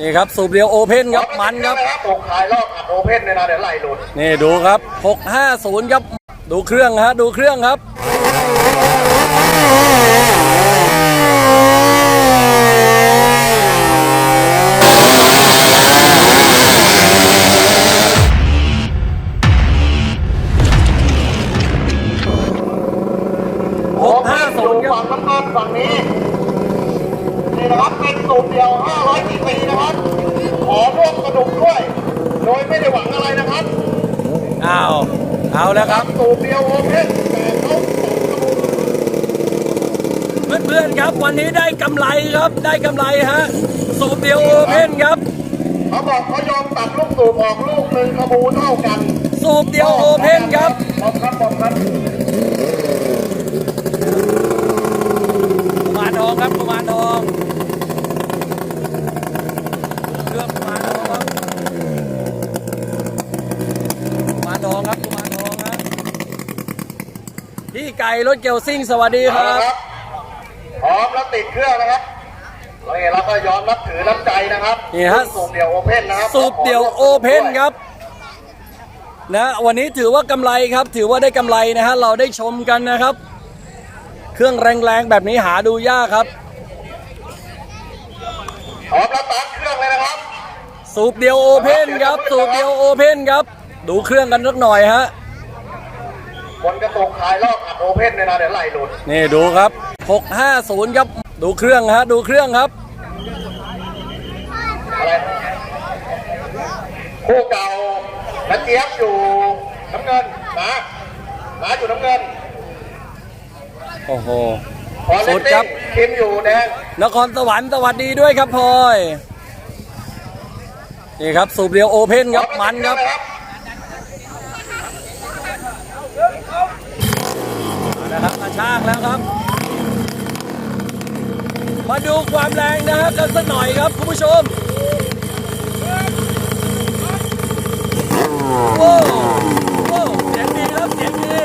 นี่ครับสูบเดียวโอเพนครับมันครับผมขายรอบอัดโอเพนเลยนะเดี๋ยวไหลหลุดนี่ดูครับ 650ครับดูเครื่องฮะดูเครื่องครับ รับเป็นสูบเดียว 500ซีซีนะครับ ขอร่วมกระดุกด้วย โดยไม่ได้หวังอะไรนะครับ อ้าว เอาแล้วครับ สูบเดียวโอเพนแต่เขาส่งกระดุกเพื่อนๆครับ วันนี้ได้กำไรครับ ได้กำไรฮะ สูบเดียวโอเพนครับ เขาบอกเขายอมตัดลูกสูบออกลูกหนึ่งกระบูเท่ากัน สูบเดียวโอเพนครับบอกครับบอกครับ กุมารทองครับกุมารทองเครื่องกุมารทองครับกุมารทองครับกุมารทองครับพี่ ไก่รถเกียวซิ่งสวัสดีคเอารัละบครับพร้อมแล้วติดเครื่องนะครับนี่เราก็ยอมรับถือน้ำใจนะครับนี่ฮะสูบเดียวโอเพนนะครับสูบเดี่ยวโอเพนครับนะวันนี้ถือว่ากำไรครับ ถือว่าได้กำไรนะฮะเราได้ชมกันนะครับ เครื่องแรงๆแบบนี้หาดูยากครับพร้อมแล้วตัดเครื่องเลยนะครับ สูบเดียวโอเพนครับ สูบเดียวโอเพนครับ ดูเครื่องกันสักหน่อยฮะค นกระตกขายรอบอัดโอเพนเลยนะเดี๋ยวไหลหลุดนี่ดูครับ 650ครับดูเครื่องฮะดูเครื่องครับอะไรคู่เก่านักเจี๊ยบอยู่น้ำเงินนะนะอยู่น้ำเงินโอ้โหพอเลสุนดครัติ้บงคิมอยู่แดงนครสวรรค์สวัสดีด้วยครับพลอยนี่ครับสูบเดียวโอเพนครับมันครับน นะครับมาชากแล้วครับ มาดูความแรงนะฮะกันสักหน่อยครับคุณผู้ชมโอ้โอ้เสียงดีครับเสียงดี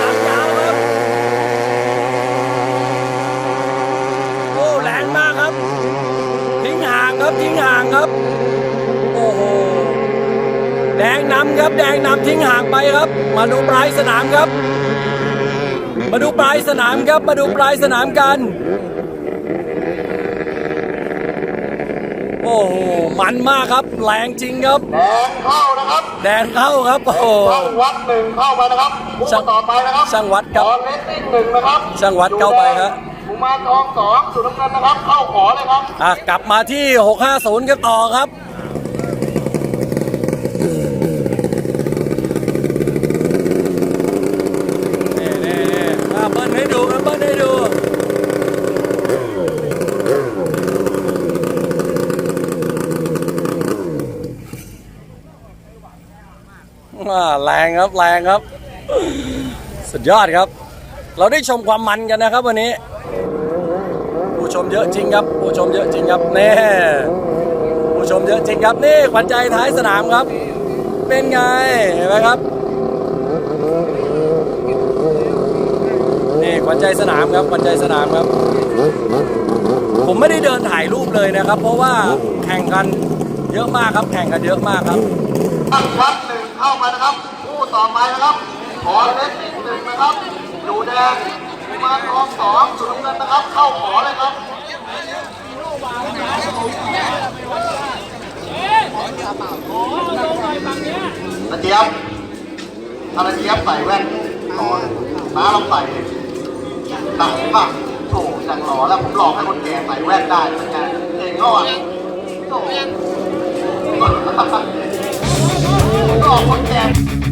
หางยาวครับ โอ้แรงมากครับ ทิ้งห่างครับทิ้งห่างครับ โอ้โห แดง นำครับ แดงนำทิ้งห่างไปครับ มาดูปลายสนามครับ มาดูปลายสนามครับ มาดูปลายสนามกัน โอ้โหมันมากครับแรงจริงครับ แดงเข้านะครับแดงเข้าครับโอ้โหช่างวัดหนึ่งเข้ามานะครับคู่ช่างต่อไปนะครับช่างวัดครับตอนเลสติ้งหนึ่งนะครับช่างวัดเข้าไปครับกุมารทองสองสุน้ำเงินนะครับ เข้าขอเลยครับอะกลับมาที่ 650 กันต่อครับ นี่นี่นี่อะเบิ้ลให้ดูครับเบิ้ลให้ดู อ่า แรงครับแรงครับ สุดยอดครับ เราได้ชมความมันกันนะครับวันนี้ ผู้ชมเยอะจริงครับ ผู้ชมเยอะจริงครับนี่ผู้ชมเยอะจริงครับนี่ขวัญใจท้ายสนามครับ เป็นไงเห็นไหมครับนี่ขวัญใจสนามครับขวัญใจสนามครับ ผมไม่ได้เดินถ่ายรูปเลยนะครับ เพราะว่าแข่งกันเยอะมากครับ แข่งกันเยอะมากครับ เข้ามานะครับคู่ต่อไปนะครับขอเล็กหนึ่งนะครับดูแดงมาคองสองสุดเงินนะครับ เข้าขอเลยครับตะเจี๊ยบตะเจี๊ยบใส่แว่นนอนน้าเราใส่ต่างมากโถจังหล่อแล้วผมหลอกให้คนแก่ใส่แว่นได้เหมือนกันเองก็อะโถ fuck that.